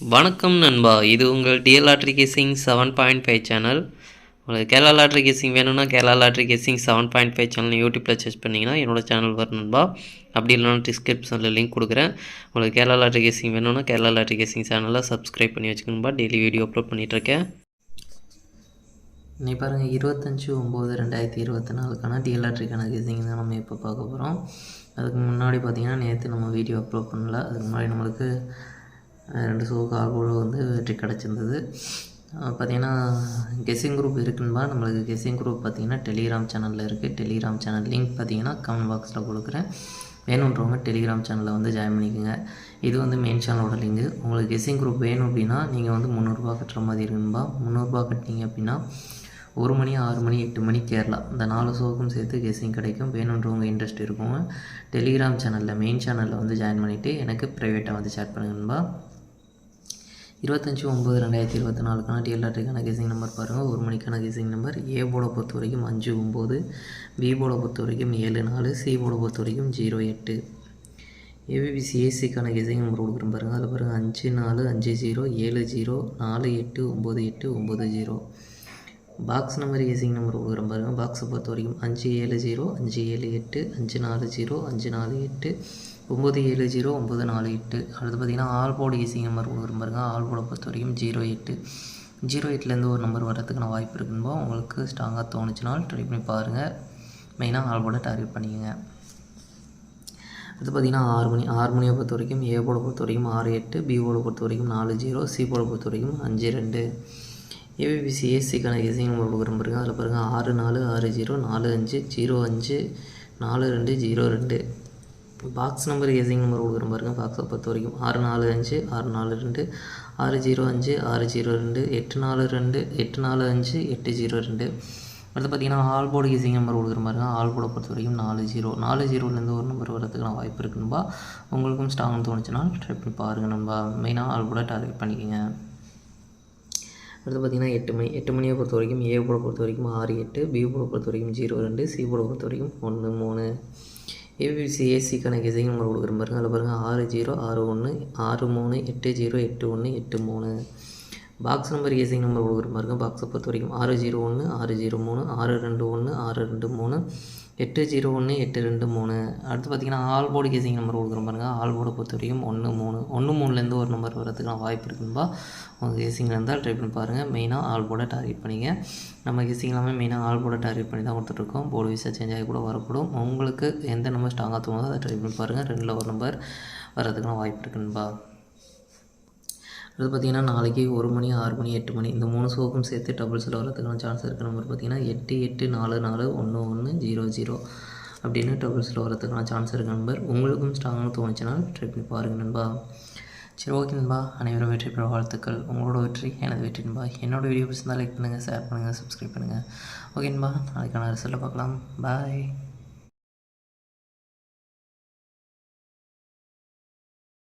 வணக்கம் நண்பா. இது உங்கள் DL lottery guessing seven point five channel. உங்களுக்கு கேரளா லாட்ரி கேசிங் வேணும்னா Kerala lottery guessing seven point five channel யூடியூப்பில் சர்ச் பண்ணிங்கன்னா என்னோட சேனல் வரும் நண்பா. அப்படி இல்லைனா டிஸ்கிரிப்ஷனில் லிங்க் கொடுக்குறேன். உங்களுக்கு கேரளா லாட்ரி கேசிங் வேணும்னா கேரளா லாட்ரி கேசிங் சேனலை சப்ஸ்கிரைப் பண்ணி வச்சுக்கணும்பா டெய்லி வீடியோ அப்லோட் பண்ணிகிட்ருக்கேன் நீ பாருங்கள் இருபத்தஞ்சி ஒம்பது ரெண்டாயிரத்தி இருபத்தி நாலுக்கான டிஎல்ஆர்ட்ரிக்கான கேசிங் தான் நம்ம இப்போ பார்க்க போகிறோம் அதுக்கு முன்னாடி பார்த்திங்கன்னா நேற்று நம்ம வீடியோ அப்லோட் பண்ணல. அதுக்கு முன்னாடி நம்மளுக்கு ரெண்டு ஷோ கூட வந்து வெற்றி கிடச்சிருந்தது. பார்த்திங்கன்னா கெஸ்ஸிங் குரூப் இருக்குன்பா நம்மளுக்கு கெஸ்ஸிங் குரூப் பார்த்தீங்கன்னா டெலிகிராம் சேனலில் இருக்குது டெலிகிராம் சேனல் லிங்க் பார்த்தீங்கன்னா கமெண்ட் பாக்ஸில் கொடுக்குறேன். வேணுன்றவங்க டெலிகிராம் சேனலில் வந்து ஜாயின் பண்ணிக்கோங்க. இது வந்து மெயின் சேனலோட லிங்கு உங்களுக்கு கெஸ்ஸிங் குரூப் வேணும் அப்படின்னா நீங்கள் வந்து முந்நூறுரூபா கட்டுற மாதிரி இருக்குன்பா முந்நூறுரூபா கட்டினீங்க அப்படின்னா ஒரு மணி ஆறு மணி எட்டு மணி கேரளா. இந்த நாலு ஷோக்கும் சேர்த்து கெஸ்ஸிங் கிடைக்கும். வேணுன்றவங்க இன்ட்ரெஸ்ட் இருக்கும் டெலிகிராம் சேனலில் மெயின் சேனலில் வந்து ஜாயின் பண்ணிவிட்டு எனக்கு ப்ரைவேட்டாக வந்து சேட் பண்ணுங்கன்பா. இருபத்தஞ்சி ஒம்பது ரெண்டாயிரத்தி இருபத்தி நாலுக்கான டிஎல்ஆர்டிக்கான கேசிங் நம்பர் பாருங்கள் ஒரு மணிக்கான கேசிங் நம்பர் ஏ போர்டை பொறுத்த வரைக்கும் அஞ்சு ஒம்பது பி போர்டை பொறுத்த வரைக்கும் ஏழு நாலு. சி போர்டை பொறுத்த வரைக்கும் ஜீரோ எட்டு. ஏபிபிசி ஏசிக்கான கேசிங் நம்பர் கொடுக்குறேன் பாருங்கள் அதில் பாருங்கள் அஞ்சு நாலு அஞ்சு ஜீரோ. ஏழு ஜீரோ. நாலு எட்டு ஒம்பது எட்டு ஒம்பது zero. Box number guessing number கொடுக்குறேன் பாருங்கள் பாக்ஸை பொறுத்த வரைக்கும் அஞ்சு ஏழு ஜீரோ அஞ்சு ஏழு எட்டு அஞ்சு நாலு ஜீரோ அஞ்சு நாலு எட்டு ஒம்பது ஏழு ஜீரோ ஒம்பது நாலு எட்டு. அடுத்து பார்த்தீங்கன்னா ஆல்போர்டு ஏசிங் நம்பர் கொடுக்குறேன் பாருங்கள் ஆல்போர்டை பொறுத்த வரைக்கும் ஜீரோ எட்டு ஜீரோ எட்டுலேருந்து ஒரு நம்பர் வரதுக்கான வாய்ப்பு இருக்குன்போ உங்களுக்கு ஸ்ட்ராங்காக தோணுச்சுனால் ட்ரை பண்ணி பாருங்கள் மெயினாக ஆல்போர்டை டார்கெட் பண்ணிக்கோங்க. அடுத்து பார்த்தீங்கன்னா ஆறு மணி ஆறு மணியை பொறுத்த வரைக்கும் ஏ போட பொறுத்த வரைக்கும் ஆறு எட்டு பி போட பொறுத்த வரைக்கும் நாலு ஜீரோ சி போட பொறுத்த வரைக்கும் அஞ்சு ரெண்டு. ஏபிபிசி ஏசிக்கான எசிங் நம்பர் கொடுக்குறேன் பாருங்க. அதில் பாருங்கள் ஆறு நாலு ஆறு ஜீரோ நாலு அஞ்சு ஜீரோ அஞ்சு நாலு ரெண்டு ஜீரோ ரெண்டு. பாக்ஸ் நம்பர் எசிங் நம்பர் கொடுக்குற பாருங்கள் பாக்ஸை பொறுத்த வரைக்கும். ஆறு நாலு அஞ்சு ஆறு நாலு ரெண்டு ஆறு ஜீரோ அஞ்சு ஆறு ஜீரோ ரெண்டு எட்டு நாலு ரெண்டு எட்டு நாலு அஞ்சு எட்டு ஜீரோ ரெண்டு. அடுத்து பார்த்தீங்கன்னா ஆல் போர்டு ஈஸிங் நம்பர் கொடுக்குற பாருங்க. ஆல் போர்டை பொறுத்த வரைக்கும் நாலு ஜீரோ. நாலு ஜீரோலேருந்து ஒரு நம்பர் வரதுக்கான வாய்ப்பு இருக்குன்பா உங்களுக்கும் ஸ்ட்ராங்னு தோணுச்சுன்னா ட்ரை பண்ணி பாருங்கள் நம்ம மெயினாக ஆல் போர்டை டார்கெட் பண்ணிக்கோங்க. அடுத்து பார்த்தீங்கன்னா எட்டு மணி எட்டு மணியை பொறுத்த வரைக்கும் ஏ போட பொறுத்த வரைக்கும் ஆறு எட்டு பி போட பொறுத்த வரைக்கும் ஜீரோ ரெண்டு சி போட பொறுத்த வரைக்கும் ஒன்று மூணு. ஏபிசி ஏசிக்கான கெசிங் நம்பர் கொடுக்குற பாருங்கள் அதில் பாருங்கள் ஆறு ஜீரோ ஆறு ஒன்று ஆறு மூணு எட்டு ஜீரோ எட்டு ஒன்று எட்டு மூணு. பாக்ஸ் நம்பர் ஏசிங் நம்பர் கொடுக்குற பாருங்க பாக்ஸை பொறுத்த வரைக்கும் ஆறு ஜீரோ ஒன்று ஆறு ஜீரோ மூணு ஆறு ரெண்டு ஒன்று ஆறு ரெண்டு மூணு எட்டு ஜீரோ ஒன்று எட்டு ரெண்டு மூணு. அடுத்து பார்த்தீங்கன்னா ஆல் போர்டு கேசிங் நம்பர் கொடுக்குற பாருங்க ஆல் போர்டை பொறுத்த வரைக்கும் ஒன்று மூணு ஒன்று மூணுலேருந்து ஒரு நம்பர் வரதுக்கான வாய்ப்பு இருக்குன்பா உங்கள் கேசிங்கில் இருந்தால் ட்ரை பண்ணி பாருங்கள் மெயினாக ஆல் போர்டை டார்கெட் பண்ணிங்க. நம்ம கேசிங் எல்லாமே மெயினாக ஆல் போர்டை டார்கெட் பண்ணி தான் கொடுத்துட்ருக்கோம். போர்டு விசா சேஞ்ச் ஆகி கூட வரக்கூடும். உங்களுக்கு எந்த நம்பர் ஸ்ட்ராங்காக தோணுதோ அதை ட்ரை பண்ணி பாருங்கள் ரெண்டில் ஒரு நம்பர் வரதுக்கான வாய்ப்பு இருக்குன்பா அடுத்து பார்த்தீங்கன்னா நாளைக்கு ஒரு மணி ஆறு மணி எட்டு மணி இந்த மூணு ஷோக்கும் சேர்த்து டபுள்ஸில் வரதுக்கான சான்ஸ் இருக்க. நம்பர் பார்த்தீங்கன்னா எட்டு எட்டு நாலு நாலு ஒன்று ஒன்று ஜீரோ ஜீரோ அப்படின்னு டபுள்ஸில் வரதுக்கான சான்ஸ் இருக்க நம்பர் உங்களுக்கும் ஸ்ட்ராங்காக தோணுச்சுன்னா ட்ரை பண்ணி பாருங்கள் நண்பா. சரி ஓகே நண்பா. அனைவரும் வெற்றி பெற வாழ்த்துக்கள். உங்களோட வெற்றி எனது வெற்றி நண்பா. என்னோட வீடியோ பிடிச்சிருந்தால் லைக் பண்ணுங்கள் ஷேர் பண்ணுங்கள் சப்ஸ்கிரைப் பண்ணுங்கள் ஓகே நண்பா நாளைக்கான ரிசல்ட்டை பார்க்கலாம். பாய்